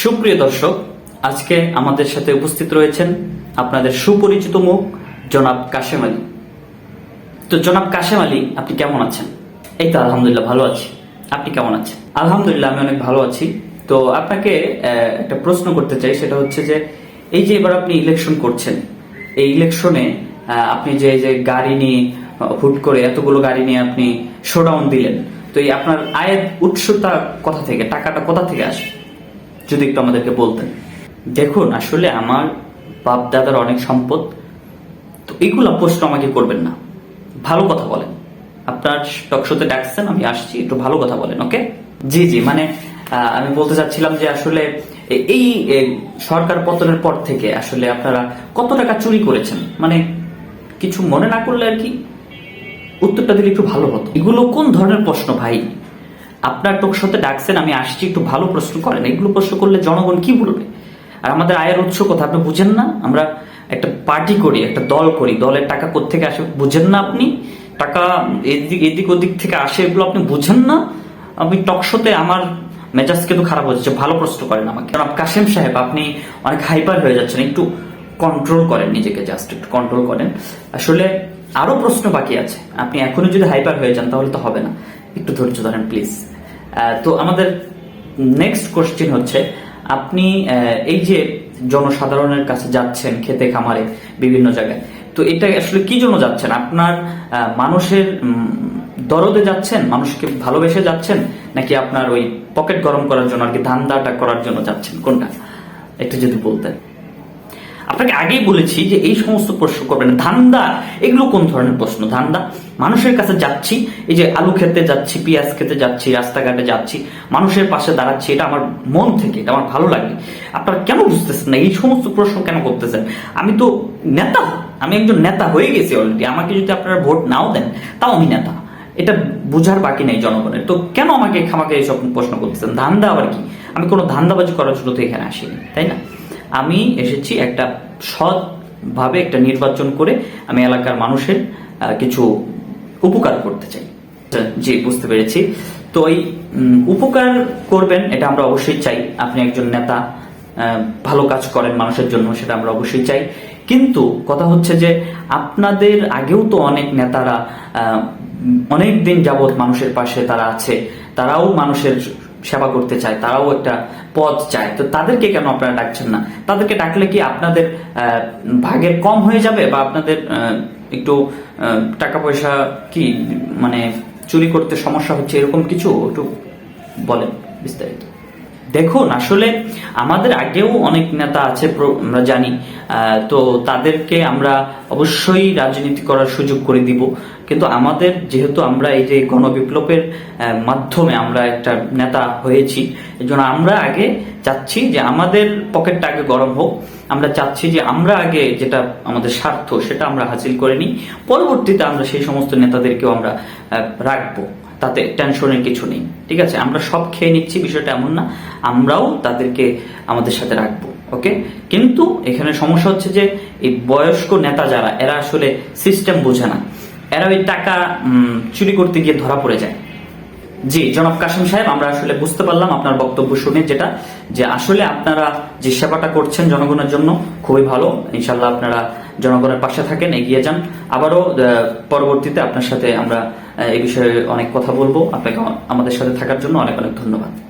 সুপ্রিয় দর্শক, আজকে আমাদের সাথে উপস্থিত রয়েছেন আপনাদের সুপরিচিত মুখ, জনাব কাশেম আলী। তো জনাব কাশেম আলী, আপনি কেমন আছেন? এই তো আলহামদুলিল্লাহ, ভালো আছি। আপনি কেমন আছেন? আলহামদুলিল্লাহ, আমি অনেক ভালো আছি। তো আপনাকে একটা প্রশ্ন করতে চাই, সেটা হচ্ছে যে, এই যে এবার আপনি ইলেকশন করছেন, এই ইলেকশনে আপনি যে যে গাড়ি নিয়ে হুট করে এতগুলো গাড়ি নিয়ে আপনি শোডাউন দিলেন, তো এই আপনার আয়ের উৎসটা কোথা থেকে, টাকাটা কোথা থেকে আসে যদি একটু আমাদেরকে বলতেন। দেখুন, আসলে আমার বাপ দাদার অনেক সম্পদ, তো এইগুলো প্রশ্ন আমাকে করবেন না। ভালো কথা বলেন। আপনার টকশোতে ডাকছেন, আমি আসছি, একটু ভালো কথা বলেন, ওকে? জি জি মানে আমি বলতে চাচ্ছিলাম যে আসলে এই সরকার পতনের পর থেকে আসলে আপনারা কত টাকা চুরি করেছেন? মানে কিছু মনে না করলে আর কি উত্তরটা দিলে একটু ভালো হতো। এগুলো কোন ধরনের প্রশ্ন ভাই? আপনার টকশোতে ডাকছেন, আমি আসছি, একটু ভালো প্রশ্ন করেন। এগুলো প্রশ্ন করলে জনগণ কি বলবে? আর আমাদের আয়ের উৎস কথা আপনি বুঝেন না? আমরা একটা পার্টি করি, একটা দল করি। দলের টাকা কোত্থেকে আসে? বুঝেন না আপনি? টাকা এদিক এদিক ওদিক থেকে আসে, এগুলো আপনি বুঝেন না? আমি টকশোতে আমার মেজাজ কিন্তু খারাপ হচ্ছে ভালো প্রশ্ন করেন আমাকে। কারণ কাশেম সাহেব, আপনি অনেক হাইপার হয়ে যাচ্ছেন। একটু কন্ট্রোল করেন নিজেকে জাস্ট একটু কন্ট্রোল করেন। আসলে আরও প্রশ্ন বাকি আছে। আপনি এখনই যদি হাইপার হয়ে যান, তাহলে তো হবে না। একটু ধৈর্য ধরেন প্লিজ তো আমাদের নেক্সট কোশ্চেন হচ্ছে, আপনি এই যে জনসাধারণের কাছে যাচ্ছেন খেতে, খামারে, বিভিন্ন জায়গায়, তো এটা আসলে কি জন্য যাচ্ছেন? আপনার মানুষের দরদে যাচ্ছেন? মানুষকে ভালোবেসে যাচ্ছেন? নাকি আপনার ওই পকেট গরম করার জন্য আর কি ধান্দাটা করার জন্য যাচ্ছেন? কোনটা? একটু যদি বলতেন। আপনাকে আগেই বলেছি যে এই সমস্ত প্রশ্ন করবেন ধান্দা, এগুলো কোন ধরনের প্রশ্ন? ধান্দা, মানুষের কাছে যাচ্ছি, এই যে আলু খেতে যাচ্ছি, পেঁয়াজ খেতে যাচ্ছি, রাস্তাঘাটে যাচ্ছি, মানুষের পাশে দাঁড়াচ্ছি, এটা আমার মন থেকে, এটা আমার ভালো লাগে। আপনারা কেন বুঝতেছেন না? এই সমস্ত প্রশ্ন কেন করতেছেন? আমি তো নেতা, আমি একজন নেতা হয়ে গেছি অলরেডি আমাকে যদি আপনারা ভোট নাও দেন, তাও আমি নেতা। এটা বুঝার বাকি নেই জনগণের। তো কেন আমাকে খামাকে এইসব প্রশ্ন করতেছেন? ধান্দা আবার কি? আমি কোনো ধান্দাবাজি করার জন্য তো এখানে আসিনি, তাই না? আমি এসেছি একটা সৎ ভাবে একটা নির্বাচন করে আমি এলাকার মানুষের কিছু উপকার করতে চাই। জি, বুঝতে পেরেছি। তো এই উপকার করবেন, এটা আমরা অবশ্যই চাই। আপনি একজন নেতা ভালো কাজ করেন মানুষের জন্য, সেটা আমরা অবশ্যই চাই। কিন্তু কথা হচ্ছে যে আপনাদের আগেও তো অনেক নেতারা অনেক দিন যাবৎ মানুষের পাশে তারা আছে। তারাও মানুষের সেবা করতে চায়, তারাও একটা পদ চায়। তো তাদেরকে কেন আপনারা ডাকছেন না? তাদেরকে ডাকলে কি আপনাদের ভাগের কম হয়ে যাবে বা আপনাদের একটু টাকা পয়সা কি মানে চুরি করতে সমস্যা হচ্ছে, এরকম কিছু একটু বলেন বিস্তারিত। দেখুন, আসলে আমাদের আগেও অনেক নেতা আছে আমরা জানি তো তাদেরকে আমরা অবশ্যই রাজনীতি করার সুযোগ করে দিব। কিন্তু আমাদের, যেহেতু আমরা এই যে গণবিপ্লবের মাধ্যমে আমরা একটা নেতা হয়েছি এই জন্য আমরা আগে চাচ্ছি যে আমাদের পকেটটা আগে গরম হোক। আমরা চাচ্ছি যে আমরা আগে যেটা আমাদের স্বার্থ, সেটা আমরা হাসিল করে নিই। পরবর্তীতে আমরা সেই সমস্ত নেতাদেরকেও আমরা রাখব। তাতে টেনশনের কিছু নেই, ঠিক আছে? আমরা সব খেয়ে নিচ্ছি, বিষয়টা এমন না। আমরাও তাদেরকে আমাদের সাথে রাখব ওকে কিন্তু এখানে সমস্যা হচ্ছে যে, এই বয়স্ক নেতা যারা, এরা আসলে সিস্টেম বোঝে না। এরা ওই টাকা চুরি করতে গিয়ে ধরা পড়ে যায়। জি, জনাব কাসিম সাহেব, আমরা আসলে বুঝতে পারলাম আপনার বক্তব্য শুনে যেটা, যে আসলে আপনারা যে সেবাটা করছেন জনগণের জন্য খুবই ভালো। ইনশাল্লাহ আপনারা জনগণের পাশে থাকেন, এগিয়ে যান। আবারও পরবর্তীতে আপনার সাথে আমরা এই বিষয়ে অনেক কথা বলব। আপনাকে আমাদের সাথে থাকার জন্য অনেক অনেক ধন্যবাদ।